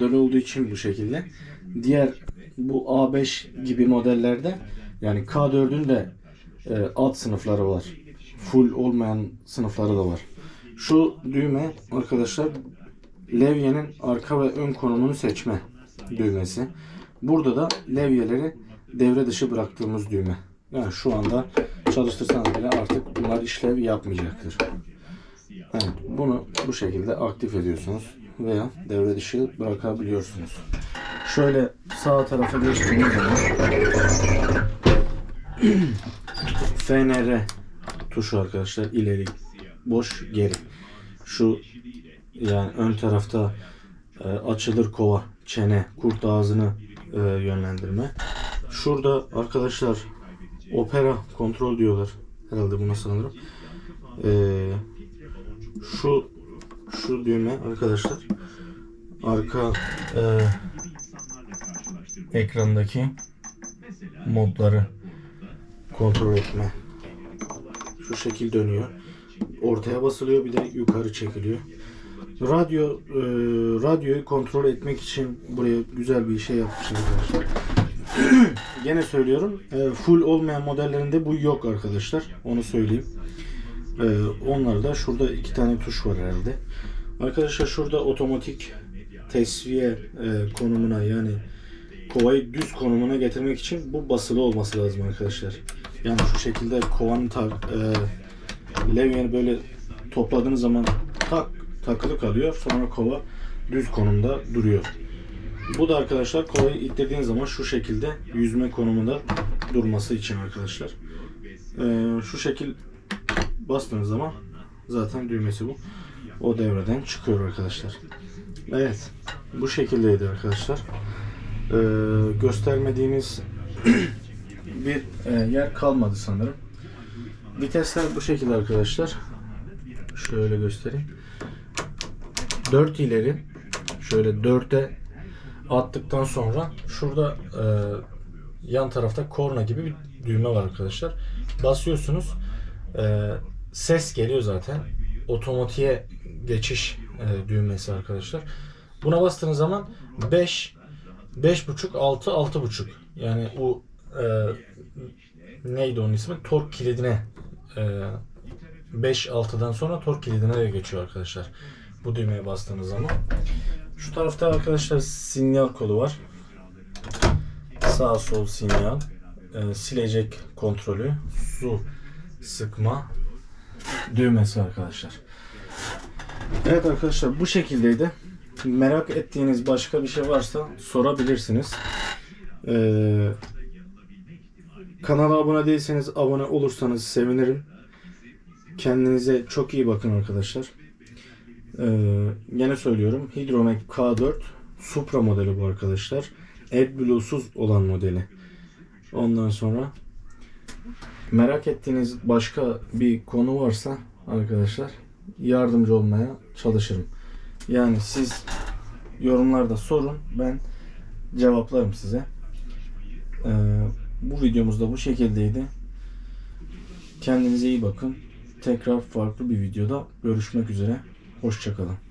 model olduğu için bu şekilde. Diğer bu A5 gibi modellerde yani K4'ün de e, alt sınıfları var. Full olmayan sınıfları da var. Şu düğme arkadaşlar levyenin arka ve ön konumunu seçme düğmesi. Burada da levyeleri devre dışı bıraktığımız düğme. Yani şu anda çalıştırsanız bile artık bunlar işlev yapmayacaktır. Evet, bunu bu şekilde aktif ediyorsunuz veya devre dışı bırakabiliyorsunuz. Şöyle sağ tarafa geçtiğimiz zaman FNR tuşu arkadaşlar ileri boş geri. Şu yani ön tarafta e, açılır kova, çene, kurt ağzını e, yönlendirme. Şurada arkadaşlar opera kontrol diyorlar. Herhalde buna sanırım. E, şu şu düğme arkadaşlar arka e, ekrandaki modları kontrol etme. Şu şekil dönüyor. Ortaya basılıyor bir de yukarı çekiliyor. Radyo e, radyoyu kontrol etmek için buraya güzel bir şey yapmışlar arkadaşlar. Gene söylüyorum. e, full olmayan modellerinde bu yok arkadaşlar. Onu söyleyeyim. E, onlarda şurada iki tane tuş var herhalde. Arkadaşlar şurada otomatik tesviye e, konumuna yani kovayı düz konumuna getirmek için bu basılı olması lazım arkadaşlar. Yani şu şekilde kovanın tak, e, levyeni böyle topladığınız zaman tak takılı kalıyor. Sonra kova düz konumda duruyor. Bu da arkadaşlar kovayı ittirdiğiniz zaman şu şekilde yüzme konumunda durması için arkadaşlar. E, şu şekil bastığınız zaman zaten düğmesi bu. O devreden çıkıyor arkadaşlar. Evet. Bu şekildeydi arkadaşlar. Ee, göstermediğimiz bir e, yer kalmadı sanırım. Vitesler bu şekilde arkadaşlar. Şöyle göstereyim. 4 ileri şöyle 4'e attıktan sonra şurada e, yan tarafta korna gibi bir düğme var arkadaşlar. Basıyorsunuz. E, ses geliyor zaten. Otomatiğe geçiş e, düğmesi arkadaşlar. Buna bastığınız zaman 5 5.5 6 6.5 yani o e, neydi onun ismi? Tork kilidine e, 5 6'dan sonra tork kilidine de geçiyor arkadaşlar. Bu düğmeye bastığınız zaman. Şu tarafta arkadaşlar sinyal kolu var. Sağ sol sinyal. E, silecek kontrolü. Su sıkma düğmesi arkadaşlar. Evet arkadaşlar bu şekildeydi. Merak ettiğiniz başka bir şey varsa sorabilirsiniz. Ee, kanala abone değilseniz abone olursanız sevinirim. Kendinize çok iyi bakın arkadaşlar. Ee, yine söylüyorum. Hydromac K4 Supra modeli bu arkadaşlar. AdBlue'suz olan modeli. Ondan sonra merak ettiğiniz başka bir konu varsa arkadaşlar yardımcı olmaya çalışırım. Yani siz yorumlarda sorun. Ben cevaplarım size. Ee, bu videomuz da bu şekildeydi. Kendinize iyi bakın. Tekrar farklı bir videoda görüşmek üzere. Hoşçakalın.